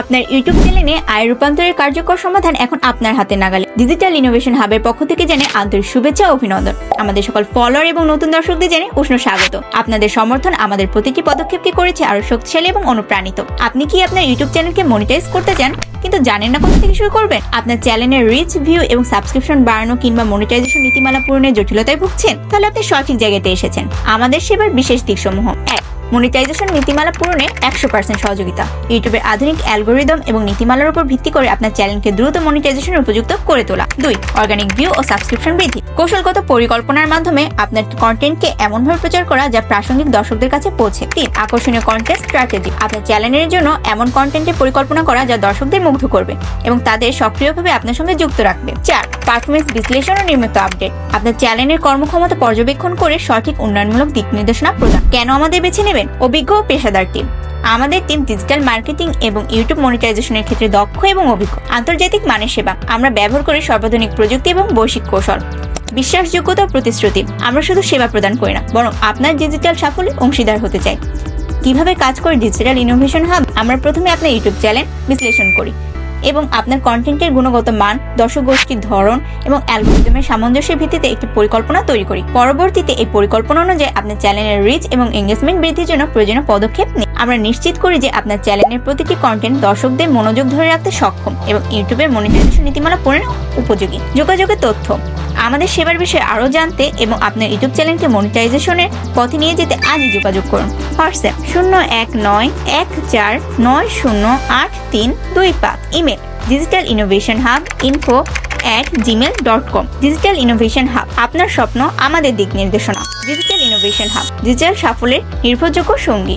আপনার ইউটিউব চ্যানেলে আয় রূপান্তরের কার্যকর সমাধান এখন আপনার হাতে নাগালে। ডিজিটাল ইনোভেশন হাবের পক্ষ থেকে জানে আন্তরিক শুভেচ্ছা অভিনন্দন। আমাদের সকল ফলোয়ার এবং নতুন দর্শকদের জানে উষ্ণ স্বাগত। আপনাদের সমর্থন আমাদের প্রতিটি পদক্ষেপকে করেছে আরও শক্তিশালী এবং অনুপ্রাণিত। আপনি কি আপনার ইউটিউব চ্যানেলকে মনিটাইজ করতে চান, কিন্তু জানেন না কোথা থেকে শুরু করবেন? আপনার চ্যানেলের রিচ ভিউ এবং সাবস্ক্রিপশন বাড়ানো কিংবা মনিটাইজেশন নীতিমালা পূরণের জটিলতায় ভুগছেন? তাহলে আপনি সঠিক জায়গাতে এসেছেন। আমাদের সেবার বিশেষ দিকসমূহ। এক মনিটাইজেশন নীতিমালা পূরণে একশো পার্সেন্ট সহযোগিতা। ইউটিউবের আধুনিক অ্যালগোরিদম এবং নীতিমালার উপর ভিত্তি করে আপনার চ্যানেলকে দ্রুত মনিটাইজেশন উপযুক্ত করে তোলা। দুই অর্গানিক ভিউ ও সাবস্ক্রিপশন বৃদ্ধি। কৌশলগত পরিকল্পনার মাধ্যমে আপনার কন্টেন্টকে এমনভাবে প্রচার করা যা প্রাসঙ্গিক দর্শকদের কাছে পৌঁছে। তিন, আকর্ষণীয় কন্টেন্ট স্ট্র্যাটেজি আপনার চ্যানেলের জন্য এমন কন্টেন্টের পরিকল্পনা করা যা দর্শকদের মুগ্ধ করবে এবং তাদের সক্রিয়ভাবে আপনার সঙ্গে যুক্ত রাখবে। চার পারফরমেন্স বিশ্লেষণ ও নিয়মিত আপডেট আপনার চ্যানেলের কর্মক্ষমতা পর্যবেক্ষণ করে সঠিক উন্নয়নমূলক দিক নির্দেশনা প্রদান। কেন আমাদের বেছে নেবেন অভিজ্ঞ ও পেশাদার টিম আমাদের টিম ডিজিটাল মার্কেটিং এবং ইউটিউব মনিটাইজেশনের ক্ষেত্রে দক্ষ এবং অভিজ্ঞ। আন্তর্জাতিক মানের সেবা। আমরা ব্যবহার করি সর্বাধুনিক প্রযুক্তি এবং বৈশ্বিক কৌশল। বিশ্বাসযোগ্যতা প্রতিশ্রুতি। আমরা শুধু সেবা প্রদান করি না, বরং আপনার ডিজিটাল সাফল্যের অংশীদার হতে চাই। কীভাবে কাজ করে ডিজিটাল ইনোভেশন হাব আমরা প্রথমে আপনার ইউটিউব চ্যানেল বিশ্লেষণ করি। এবং আপনার কন্টেন্টের গুণগত মান দর্শক গোষ্ঠীর ধরন এবং অ্যালগোরিদমের সামঞ্জস্যের ভিত্তিতে একটি পরিকল্পনা তৈরি করি। পরবর্তীতে এই পরিকল্পনা অনুযায়ী আপনার চ্যানেলের রিচ এবং এঙ্গেজমেন্ট বৃদ্ধির জন্য প্রয়োজনীয় পদক্ষেপ নিই আমরা নিশ্চিত করি যে আপনার চ্যানেলের প্রতিটি কন্টেন্ট দর্শকদের মনোযোগ ধরে রাখতে সক্ষম এবং ইউটিউবের মনিটাইজেশন নীতিমালা পূরণে উপযোগী। যোগাযোগের তথ্য। আমাদের সেবার বিষয়ে আরও জানতে এবং আপনার ইউটিউব চ্যানেলকে মনিটাইজেশনের পথে নিয়ে যেতে আজই যোগাযোগ করুন। হোয়াটসঅ্যাপ শূন্য এক নয় এক চার নয় শূন্য আট তিন দুই পাঁচ। Email digital innovation hub info at Gmail dot com digital innovation hub আপনার স্বপ্ন, আমাদের দিক নির্দেশনা। ডিজিটাল ইনোভেশন হাব ডিজিটাল সাফল্যের নির্ভরযোগ্য সঙ্গী।